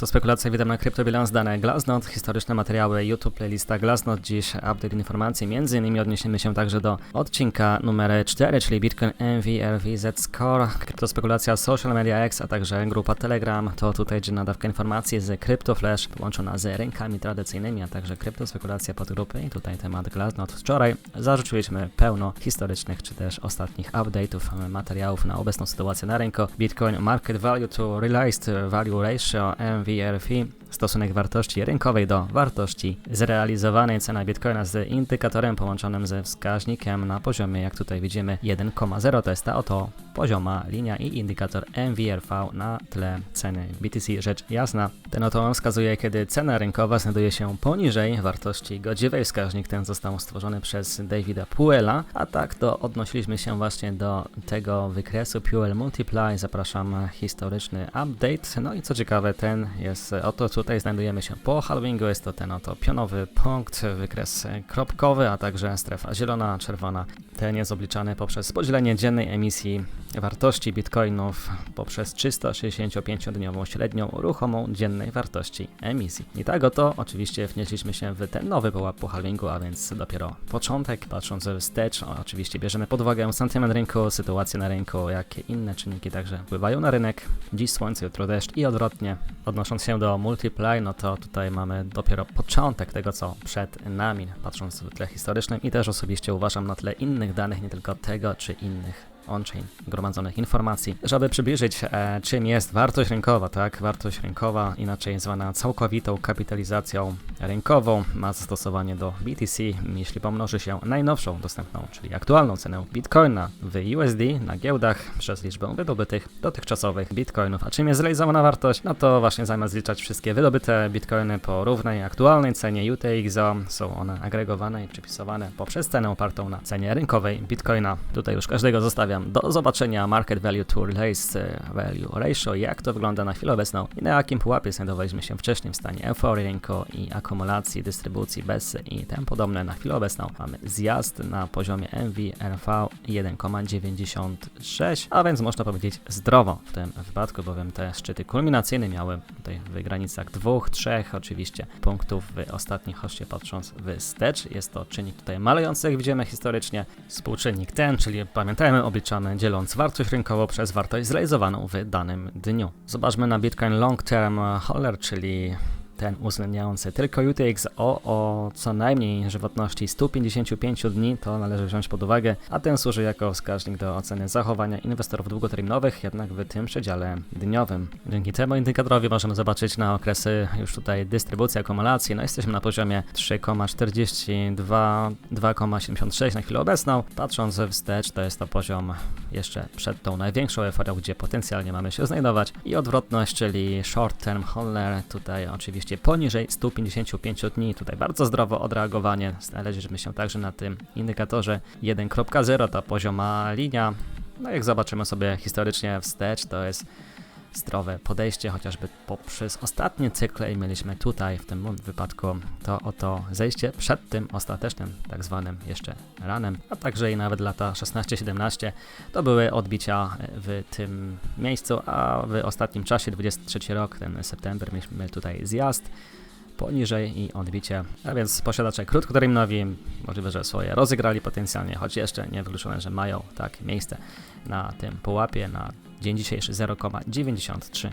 Kryptospekulacja, witam na Kryptobilans, dane Glassnode, historyczne materiały, YouTube, playlista Glassnode, dziś update informacji, między innymi odniesiemy się także do odcinka numer 4, czyli Bitcoin MVRVZ Score, kryptospekulacja Social Media X, a także grupa Telegram, to tutaj dzienna dawka informacji z CryptoFlash, połączona z rynkami tradycyjnymi, a także kryptospekulacja podgrupy i tutaj temat Glassnode. Wczoraj zarzuciliśmy pełno historycznych, czy też ostatnich update'ów, materiałów na obecną sytuację na rynku. Bitcoin Market Value to Realized Value Ratio MVRV في عارف stosunek wartości rynkowej do wartości zrealizowanej cena bitcoina z indykatorem połączonym ze wskaźnikiem na poziomie, jak tutaj widzimy, 1,0 to jest ta oto pozioma linia i indykator MVRV na tle ceny BTC. Rzecz jasna, ten oto wskazuje, kiedy cena rynkowa znajduje się poniżej wartości godziwej. Wskaźnik ten został stworzony przez Davida Puela, a tak to odnosiliśmy się właśnie do tego wykresu Puel Multiply. Zapraszam historyczny update. No i co ciekawe, ten jest oto tutaj znajdujemy się po halvingu. Jest to ten oto pionowy punkt, wykres kropkowy, a także strefa zielona, czerwona. Ten jest obliczany poprzez podzielenie dziennej emisji wartości bitcoinów poprzez 365-dniową średnią ruchomą dziennej wartości emisji. I tak oto oczywiście wnieśliśmy się w ten nowy pułap po halvingu, a więc dopiero początek, patrząc wstecz, oczywiście bierzemy pod uwagę sentyment rynku, sytuację na rynku, jakie inne czynniki także wpływają na rynek. Dziś słońce, jutro deszcz i odwrotnie. Odnosząc się do multiply, no to tutaj mamy dopiero początek tego, co przed nami, patrząc w tle historycznym i też osobiście uważam na tle innych danych, nie tylko tego czy innych on-chain gromadzonych informacji, żeby przybliżyć, e, czym jest wartość rynkowa, tak? Wartość rynkowa, inaczej zwana całkowitą kapitalizacją rynkową, ma zastosowanie do BTC, jeśli pomnoży się najnowszą dostępną, czyli aktualną cenę bitcoina w USD na giełdach przez liczbę wydobytych dotychczasowych bitcoinów. A czym jest zrealizowana wartość? No to właśnie zamiast liczać wszystkie wydobyte bitcoiny po równej aktualnej cenie UTXO, są one agregowane i przypisowane poprzez cenę opartą na cenie rynkowej bitcoina. Tutaj już każdego zostawiam do zobaczenia Market Value to Release Value Ratio, jak to wygląda na chwilę obecną i na jakim pułapie znajdowaliśmy się wcześniej w stanie? Euforii rynku i akumulacji, dystrybucji bez i tym podobne. Na chwilę obecną. Mamy zjazd na poziomie MVRV 1,96, a więc można powiedzieć zdrowo w tym wypadku, bowiem te szczyty kulminacyjne miały tutaj w granicach 2-3 oczywiście punktów w ostatnich hoście patrząc wstecz. Jest to czynnik tutaj malejący, jak widzimy historycznie. Współczynnik ten, czyli pamiętajmy, obliczamy dzieląc wartość rynkową przez wartość zrealizowaną w danym dniu. Zobaczmy na Bitcoin Long Term Holder, czyli ten uwzględniający tylko UTXO o co najmniej żywotności 155 dni, to należy wziąć pod uwagę, a ten służy jako wskaźnik do oceny zachowania inwestorów długoterminowych, jednak w tym przedziale dniowym. Dzięki temu indykatorowi możemy zobaczyć na okresy już tutaj dystrybucji akumulacji, no jesteśmy na poziomie 3,42, 2,76 na chwilę obecną. Patrząc wstecz, to jest to poziom jeszcze przed tą największą euforią, gdzie potencjalnie mamy się znajdować i odwrotność, czyli short term holder, tutaj oczywiście poniżej 155 dni. Tutaj bardzo zdrowo odreagowanie. Znaleźliśmy się także na tym indykatorze 1.0, ta pozioma linia. No jak zobaczymy sobie historycznie wstecz, to jest zdrowe podejście, chociażby poprzez ostatnie cykle i mieliśmy tutaj w tym wypadku to oto zejście przed tym ostatecznym tak zwanym jeszcze ranem, a także i nawet lata 16-17 to były odbicia w tym miejscu, a w ostatnim czasie 23 rok, ten september mieliśmy tutaj zjazd poniżej i odbicie. A więc posiadacze krótkoterminowi możliwe, że swoje rozegrali potencjalnie, choć jeszcze nie wykluczone, że mają tak miejsce na tym pułapie na dzień dzisiejszy 0,93.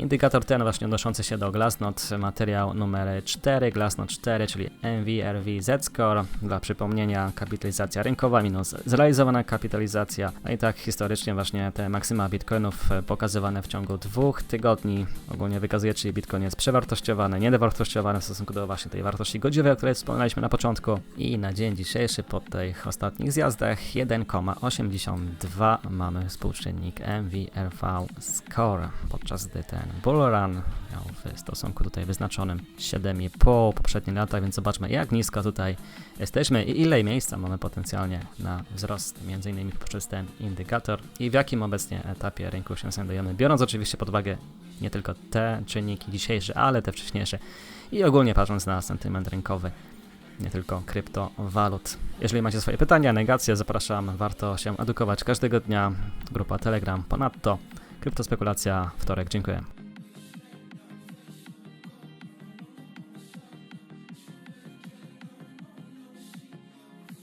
Indykator ten właśnie odnoszący się do Glassnode, materiał numer 4, Glassnode 4, czyli MVRV Z-Score. Dla przypomnienia kapitalizacja rynkowa minus zrealizowana kapitalizacja. A i tak historycznie właśnie te maksyma bitcoinów pokazywane w ciągu dwóch tygodni ogólnie wykazuje, czyli bitcoin jest przewartościowany, niedowartościowany w stosunku do właśnie tej wartości godziwej, o której wspominaliśmy na początku. I na dzień dzisiejszy po tych ostatnich zjazdach 1,82 mamy współczynnik MVRV Score, podczas gdy ten Bullrun miał w stosunku tutaj wyznaczonym 7,5 poprzednie lata, więc zobaczmy jak nisko tutaj jesteśmy i ile miejsca mamy potencjalnie na wzrost, między innymi poprzez ten indykator i w jakim obecnie etapie rynku się znajdujemy, biorąc oczywiście pod uwagę nie tylko te czynniki dzisiejsze, ale te wcześniejsze i ogólnie patrząc na sentyment rynkowy nie tylko kryptowalut. Jeżeli macie swoje pytania, negacje, zapraszam, warto się edukować każdego dnia. Grupa Telegram ponadto. Kryptospekulacja, wtorek, dziękuję.